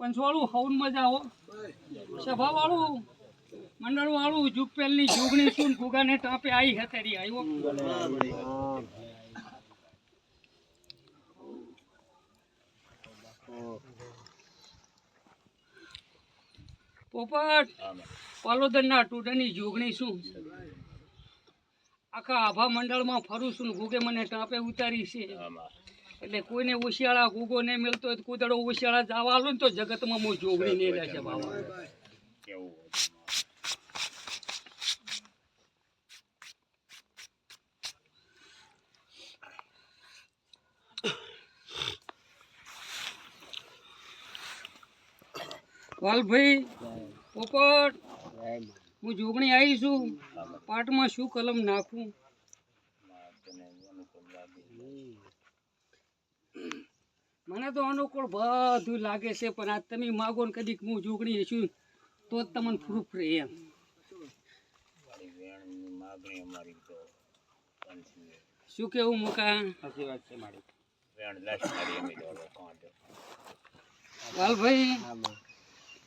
પંચવાળું હવન મજા આવો સભા વાળું મંડળ વાળું જુગપેલની જુગણી શું ગુગાને ટાપે આવી હતેરી આવ્યો પોપટ, પાલોદરના ટુડાની જોગણી શું? આખા આભા મંડળમાં ફરું છું ગુગે મને ટાંપે ઉતારી છે. એટલે કોઈને ઉશિયાળા ગુગો ને મળતો હોય તો કુદડો ઉશિયાળા જવા આલો ને તો જગતમાં હું જોગણી નહીં રહેશે બાબા વાલભાઈ પોપટ હું જોગણી આવી છું. પાટમાં શું કલમ નાખું? મને તો અનુકૂળ બધું લાગે છે, પણ આ તમે માગો ને કદીક હું જોગણી છું તો જ તમને પ્રૂફ રહે એમ. શું કેવું મુકા? લાલભાઈ,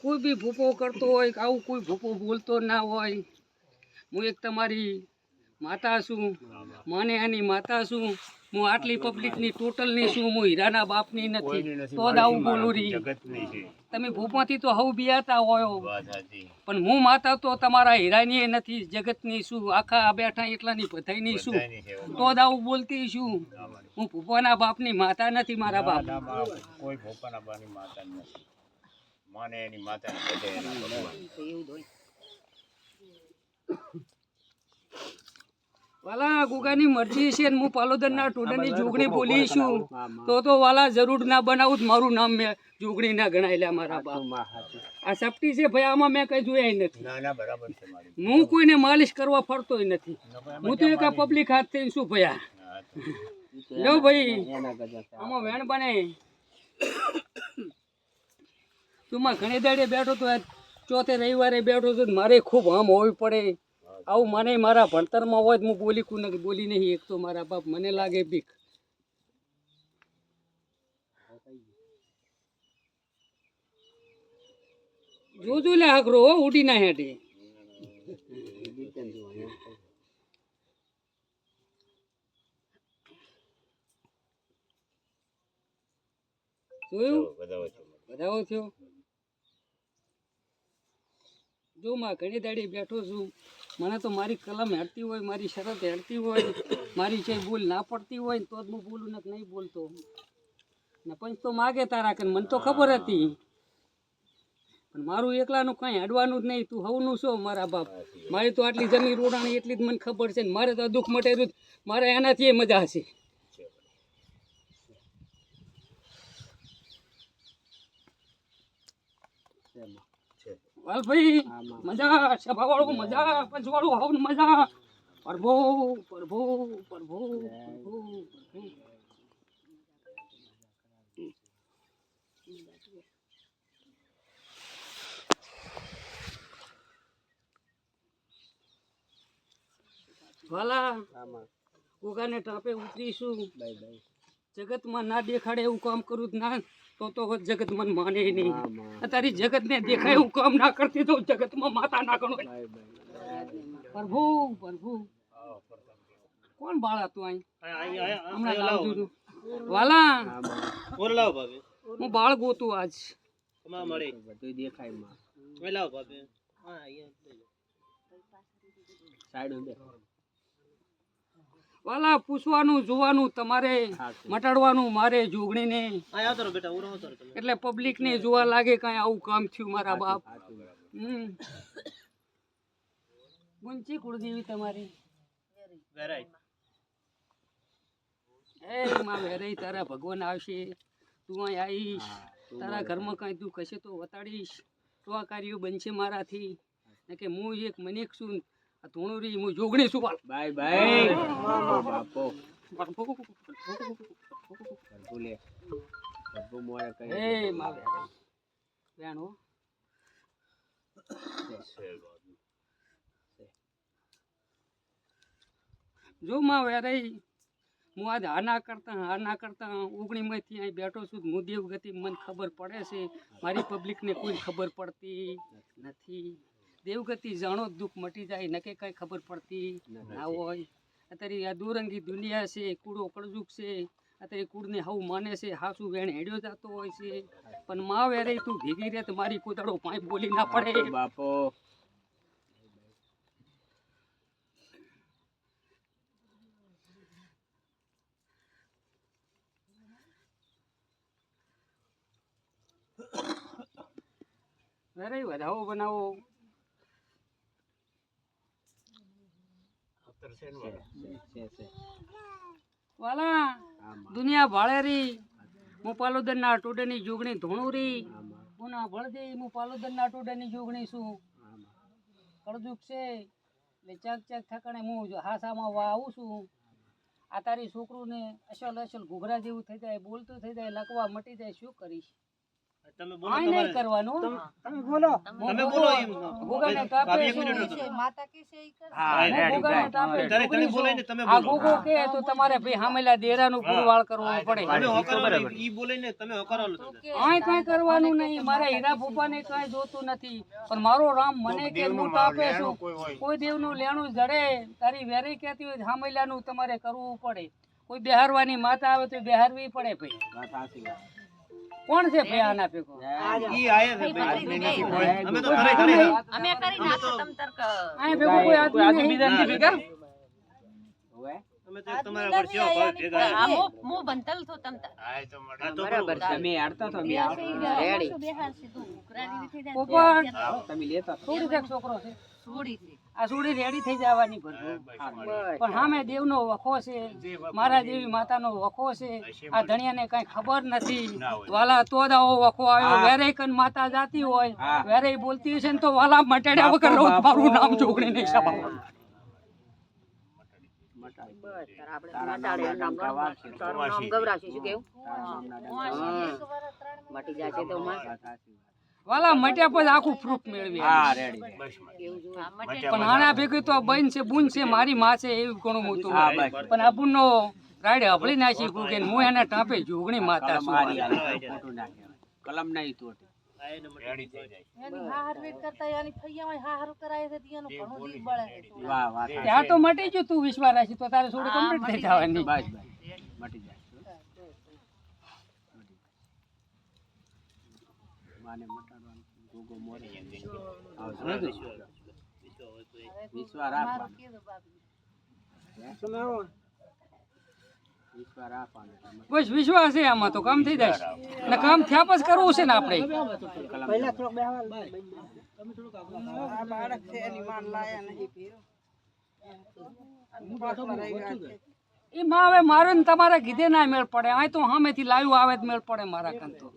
કોઈ બી ભૂપો કરતો હોય કે આવું કોઈ ભૂપો બોલતો ના હોય, હું એક તમારી માતા છું, મને આની માતા છું. હું આટલી પબ્લિકની ટોટલની છું હું હીરાના બાપની નથી. તો જ આવું બોલું રહી. તમે ભૂપમાંથી તો હવ બિયાતા હોય. પણ હું માતા તો તમારા હીરાની નથી જગતની શું આખા બેઠા એટલાની બધાયની શું તો જ આવું બોલતી શું હું ભૂપાના બાપની માતા નથી મારા બાપ. કોઈ ભોપાના બાની માતા નથી. માને એની માતા ભગવાન. વાલા ગુગાની મરજી છે ને હું પાલોદરના ટોડાની જોગણી બોલી છું. તો તો વાલા જરૂર ના બનાવું જ મારું નામ મેં જોગણી ના ગણાય લ્યા મારા બાપ. આ સપટી છે ભાઈ આમાં મેં કઈ જોયા નથી. હું કોઈને માલિશ કરવા ફરતોય નથી. હું તો એક પબ્લિક હાથ થઈને શું ભયા લો ભાઈ આમાં વેણ બને. તું માં ઘણી દાડે બેઠો તો ચોથે રવિવારે બેઠો છું મારે ખૂબ આમ હોવી પડે. આવું મને મારા ભણતરમાં હોય હું બોલી કું નથી બોલી નહીં એક તો મારા બાપ. મને લાગે બીક જોજો લે આકરો ઉડી ના હેઠે જોયું? થયો જો માં ઘણી દાડી બેઠો છું. મને તો મારી કલમ હેડતી હોય મારી શરત હેડતી હોય મારી જે ભૂલ ના પડતી હોય ને તો જ હું બોલું ને નહીં બોલતો ને પંચ તો માગે તારા કે મને તો ખબર હતી. પણ મારું એકલાનું કાંઈ હડવાનું જ નહીં તું હવનું છો મારા બાપ. મારી તો આટલી જમીન રોડાણી એટલી જ મને ખબર છે ને મારે તો દુઃખ મટેલું મારે એનાથી મજા હશે. છે વાલભાઈ મજા સભા વાળું મજા પંચવાળું હાવ મજા. પ્રભુ પ્રભુ પ્રભુ પ્રભુ. વાલા ગોગાને ટાપે ઉતરીશું. જગતમાં ના દેખાડે એવું કામ કરું જ ના તો તો જગત મન માને નહીં. તારી જગત ને દેખાય એવું કામ ના કરતી તો જગતમાં માતા ના ગણો. પ્રભુ પ્રભુ. કોણ બાળ હતું અહીં? હમણાં લાવજો તું. વાલા. હું બાળ ગોતું આજ. વાલા પૂછવાનું જોવાનું તમારે મટાડવાનું મારે જોગણીને. એટલે પબ્લિક ને જોવા લાગે કઈ આવું કામ થયું મારા બાપ. હમ. ગુંચી કુળદેવી તમારી. એ માં વેરાઈ તારા ભગવાન આવશે. તું અહીં આવીશ. તારા ઘરમાં કાંઈ તું કશે તો વતાડીશ. તો આ કાર્યો બનશે મારાથી. કે હું એક મનિક છું આ ધૂણુરી હું જોગણી છું બાય બાય. બાપો. ભૂલે. પ્રભુ મોરે કહે એ માં વેરાઈ જો માં વેરાઈ હું આજ હાના કરતા હાના કરતા ઓગણીમાંથી અહીં બેઠો છું. હું દેવગતિ મને ખબર પડે છે. મારી પબ્લિકને કોઈ ખબર પડતી નથી. દેવગતિ જાણો જ દુઃખ મટી જાય નકે કઈ ખબર પડતી. ના હોય. અત્યારે આ દુરંગી દુનિયા છે કૂડો કળજુક છે. અત્યારે કૂડને હાવ માને છે હાસુ વેણ હેડ્યો જતો હોય છે. પણ મા વેરે તું ભેગી રહે તો મારી કોતડો પાંચ બોલી ના પડે. બાપો વેરે વધાવો બનાવો. છે ને વાલા દુનિયા ભાળેરી હું પાલોદરના ટોડરની જોગણી ધોણુરી પુના ભળદે હું પાલોદરના ટોડરની જોગણી છું. કળજુક છે એટલે ચાક ચાક ઠકાણે હું જો હાસામાં આવું છું. આ તારી છોકરુંને અસલ અસલ ઘૂઘરા જેવું થઈ જાય બોલતું થઈ જાય લકવા મટી જાય શું કરીશ? તમે બોલો તમારે. કરવાનું. તમે બોલો. તમે બોલો. એમ. ગોગાને છું. હા ગોગાને ને. તમે આ ગોગો કે તો તમારે ભાઈ હામેલા દેરાનું પુરવાળ કરવું પડે. તમે હોકારો ઈ બોલે ને તમે હોકારો આય કઈ કરવાનું નહીં. મારા હીરા ભૂપાને કઈ જોતું નથી. પણ મારો રામ મને કે હું છું. કોઈ દેવનું લેણું જડે. તારી વેરી કહેતી હોય હામેલાનું તમારે કરવું પડે. કોઈ બિહારવાની માતા આવે તો બિહારવી પડે ભાઈ. વાત સાચી વાત. કોણ છે ભાઈ આના ભેગો? ઈ આયા છે ભાઈ. અમે તો અમે કરી નાખો તમ તર્ક આય ભેગો કોઈ આદમી નહીં? હવે. અમે તો તમારા પર છો ભેગા. આ મો- મો બંતલ છો તમ તર આય તો તો બરાબર છે. મેં હાડતા તો? મેં રેડી. પોપા તમે લેતા થોડું છોકરો છે. આ સોડી રેડી થઈ જવાની હા મેં દેવનો વખો છે. મારા દેવી માતાનો વખો છે. આ ધણિયાને કઈ ખબર નથી. વાલા તો જ આવો વખો આવ્યો. વેરે કન માતા જાતી હોય. વેરે બોલતી હશે ને તો વાલા મટાડ્યા વગર મારું નામ જોગણી નહીં સભા તારા જાય મટી જશે તો. વાલા મટ્યા પછી આખું પ્રૂફ મેળવી હા રેડી. પણ આના ભેગી તો બન છે બુન છે મારી માં છે એવું ઘણું મોટું. પણ આ બુનનો રાડે હબળી નાખી કુકે ને હું એને ટાંપે જોગણી માતા કલમ છું. ના. કલમ નહીં વાહ ત્યાં તો મટી ગયું તું વિશ્વાસ રાખી તો તારે થોડું કમ્પ્લીટ થઈ જવાની. બસ બસ. મટી જાય. માને મોરે. રાખવાનો. બસ વિશ્વાસ છે આમાં તો કામ થઈ જાય ને કામ થયા પછી કરવું છે ને આપણે. એમાં એ માં હવે મારે ને તમારા કીધે ના મેળ પડે. અહીં તો સામેથી લાવ્યું આવે જ મેળ પડે મારા કાન તો.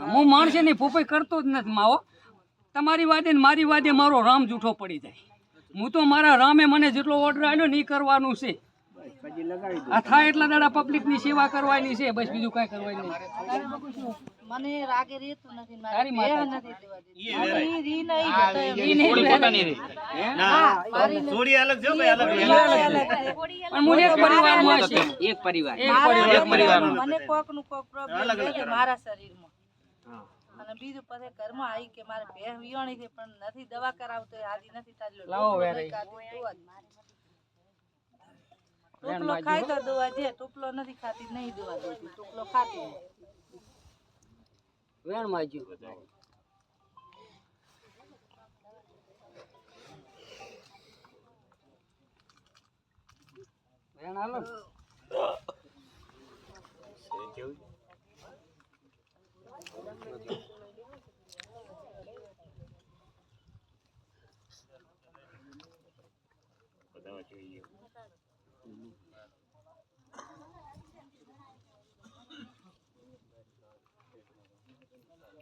હા, માણસે ની ફૂફાઈ કરતો જ નથી માવો. તમારી વાદે ને મારી વાદે મારો રામ જૂઠો પડી જાય. હું તો મારા રામે મને જેટલો ઓર્ડર આવ્યો ને એ કરવાનું છે. આ થાય એટલા દાડા પબ્લિકની સેવા કરવાની છે બસ બીજું કઈ કરવાની નહીં. મને રાગે રેતું નથી તારી માતા. ઈ રી. ના થોડી અલગ છે ભાઈ અલગ અલગ પણ હું એક પરિવારમાં છે. એક પરિવાર એક મારા પરિવાર શરીરમાં મને કોકનું કોક પ્રોબ્લેમ છે મારા શરીરમાં. હા અને બીજું પછી ઘરમાં આવી કે મારે બે વિયોણી છે પણ નથી દવા કરાવતો આદિ નથી તાજલો. લાવો. ટૂપલો ખાય તો દવા છે ટૂપલો નથી ખાતી નહીં દવા દેતી ટૂપલો ખાતી વેણ માજ્યું વેણ હાલો.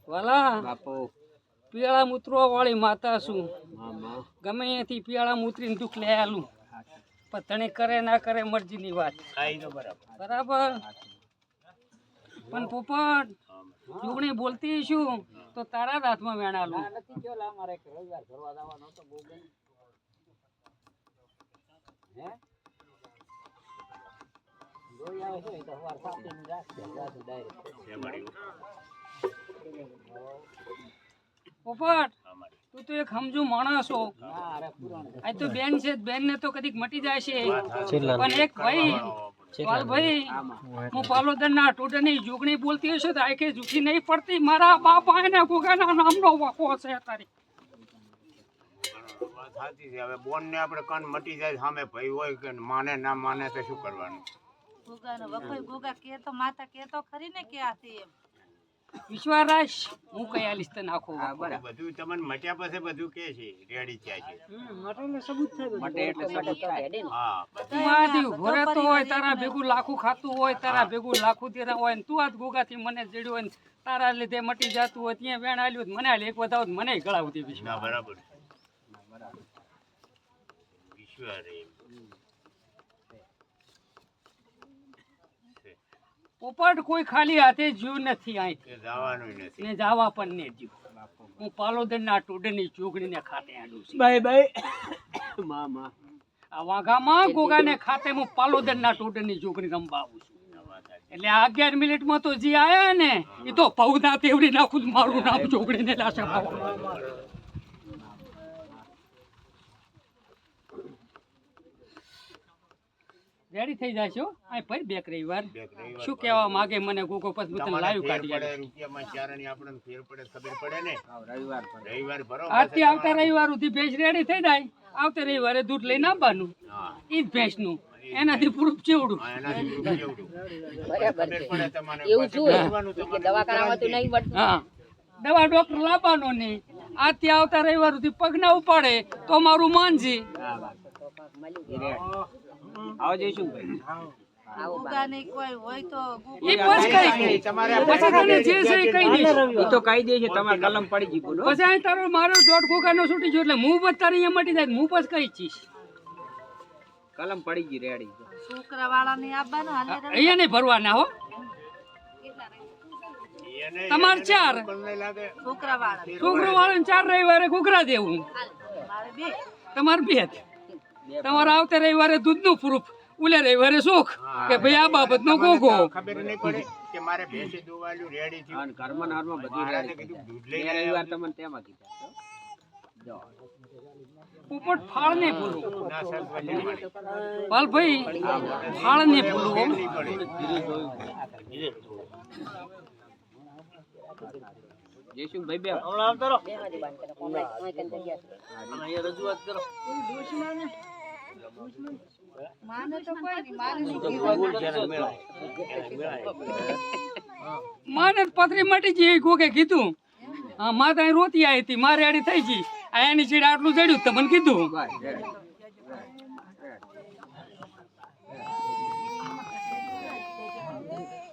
વાલા બાપો. પીળા મૂતરવા વાળી માતા છું. ગમે અહીંયાથી પિયાળા મૂતરીને દુઃખ લઈ આલું પણ તને કરે ના કરે મરજીની વાત. બરાબર. બરાબર? પણ પોપટ જોગણી બોલતી શું તો તારા જ હાથમાં વેણાલું મારી પોપટ તું તો એક સમજુ માણસ હો. આ તો બેન છે બેન ને તો કદીક મટી જાય છે. પણ એક ભાઈ પાલ ભાઈ હું પાલોદર ના ટોટની જુગણી બોલતી હશે તો આખી જુઠી નહીં પડતી. મારા બાપા એને ગુગાના નામનો વાકો છે તારી. સાચી છે. હવે બોન ને આપણે કન મટી જાય સામે ભાઈ હોય કે માને ના માને તો શું કરવાનું? ગોગાનો વખોઈ ગુગા કે તો માતા કે તો ખરી ને કે આથી એમ. વિશ્વાસ હું કઈ આલીશ તને બધું તમને મટ્યા પછી બધું કે છે રેડી છે. મટે એટલે સબૂત થાય હા બધું. તું આથી હોય તારા ભેગું લાખું ખાતું હોય તારા ભેગું લાખું તેરા હોય ને તું આજ ગોગાથી મને જડ્યો હોય ને તારા લીધે મટી જતું હોય ત્યાં વેણ આલ્યું મને હાલ એક વધાવ તો મને ગળાવતી ના બરાબર. વિશ્વા રે. પોપટ કોઈ ખાલી હાથે જીવ નથી અહીંથી જવાનું નથી. ને જાવા પણ ને જીવ હું પાલોદરના ટોડની ચોગણીને ખાતે આડું છું. Bye bye. મામા. માં આ વાઘામાં ગોગાને ખાતે હું પાલોદરના ટોડની ચોગણી આવું છું. એટલે આ અગિયાર મિનિટમાં તો જે આયા ને એ તો પૌધા તેવડી નાખું મારું નામ ચોગડીને લાશે રેડી થઈ જશો? આ પર બેક રવિવાર. શું કહેવા માંગે મને? કોકો પછી બતન લાઈવ કાઢી પડે. રૂપિયામાં ચારણી આપણને ફેર પડે ખબર પડે ને? રવિવાર પર. રવિવાર ભરો આથી આવતા રવિવાર સુધી ભેંસ રેડી થઈ જાય. આવતા રવિવારે દૂધ લઈને આવવાનું. ઈ ભેંસનું એનાથી પ્રૂફ ચેવડું એવું શું? કરવાનું કે તમારે દવાખાનામાં નહીં મળતું. હા. દવા ડોક્ટર લાવવાનો નહીં. આથી આવતા રવિવાર સુધી પગ ના ઉપાડે તો મારું માનજી. આવો જઈશું ભાઈ. કલમ પડી ગઈ બોલો. પછી તારો મારો દોઢ છૂટી ગયો એટલે હું બસ તારે અહીંયા મટી જાય હું પછી કઈ ચીશ કલમ પડી ગઈ રેડી. છોકરા વાળા ને આવવાનું અહીંયા નહીં ભરવાના હો. તમારે ચાર. છોકરા વાળા વાળાને ચાર રવિવારે ઘૂઘરા દેવું. મારે તમારે બે. તમારે આવતા રવિવારે દૂધનું પ્રૂફ ઉલે રવિવારે સુખ કે ભાઈ આ બાબતનો ગોગો ખબર નહીં પડે કે મારે ભેંસે દોવાલ્યું રેડી થયું. અને ઘરમાં ને હારમાં બધું રેડી કીધું દૂધ લઈ રવિવાર. તમને તેમાં કીધા. જો. પોપટ ફાળ ને ભૂલું પાલ ભાઈ પાલભાઈ ફાળ ને ભૂલું હો. નહીં પડે. જઈશું ભાઈ બે કરો. હમણાં કંઈ જગ્યા છે. માને પથરી મટી જઈ કોકે કીધું? હા માતા રોતી આવી હતી, મારે આડી થઈ ગઈ. આની ચીડ આટલું ચડ્યું તમને કીધું.